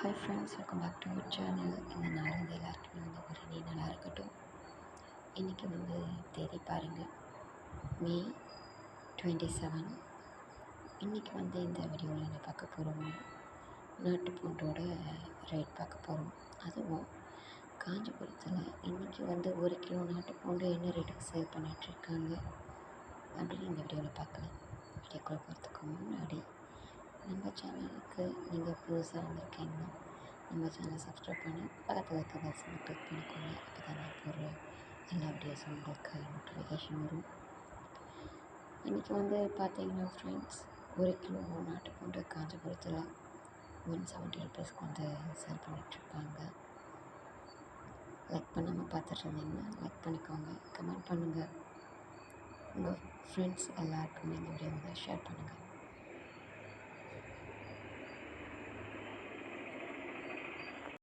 Hi friends welcome back to your channel இந்த நாள் வந்து எல்லாருக்குமே வந்து ஒரு நீ நல்லா இருக்கட்டும். இன்றைக்கி வந்து தேதி பாருங்கள் மே டுவெண்ட்டி செவன் இன்றைக்கி வந்து இந்த வீடியோவில் என்ன பார்க்க போகிறோம்னா நாட்டு பூண்டோட ரேட் பார்க்க போகிறோம் அதுவும் காஞ்சிபுரத்தில் இன்றைக்கி வந்து ஒரு கிலோ நாட்டு பூண்டு என்ன ரேட்டுக்கு சேல் பண்ணிகிட்ருக்காங்க அப்படின்னு இந்த வீடியோவில் பார்க்கலாம். நம்ம சேனலுக்கு நீங்கள் புதுசாக வந்திருக்கீங்கன்னா நம்ம சேனலை சப்ஸ்கிரைப் பண்ணி பக்கத்தில் இருக்க பெல்ஸை கிளிக் பண்ணிக்கோங்க. அப்போ தான் நான் போடுற எல்லா வீடியோஸும் உங்களுக்கு நோட்டிஃபிகேஷன் வரும். இன்றைக்கி வந்து பார்த்தீங்கன்னா ஃப்ரெண்ட்ஸ் ஒரு கிலோ நாட்டு பூண்டு காஞ்சிபுரத்தில் ஒன் செவன்ட்டி ருபீஸ்க்கு வந்து சேல் பண்ணிகிட்ருப்பாங்க லைக் பண்ணாமல் பார்த்துட்டு இருந்தீங்கன்னா லைக் பண்ணிக்கோங்க. கமெண்ட் பண்ணுங்கள் உங்கள் ஃப்ரெண்ட்ஸ் எல்லாருக்குமே இந்த வீடியோ வந்து ஷேர் பண்ணுங்கள்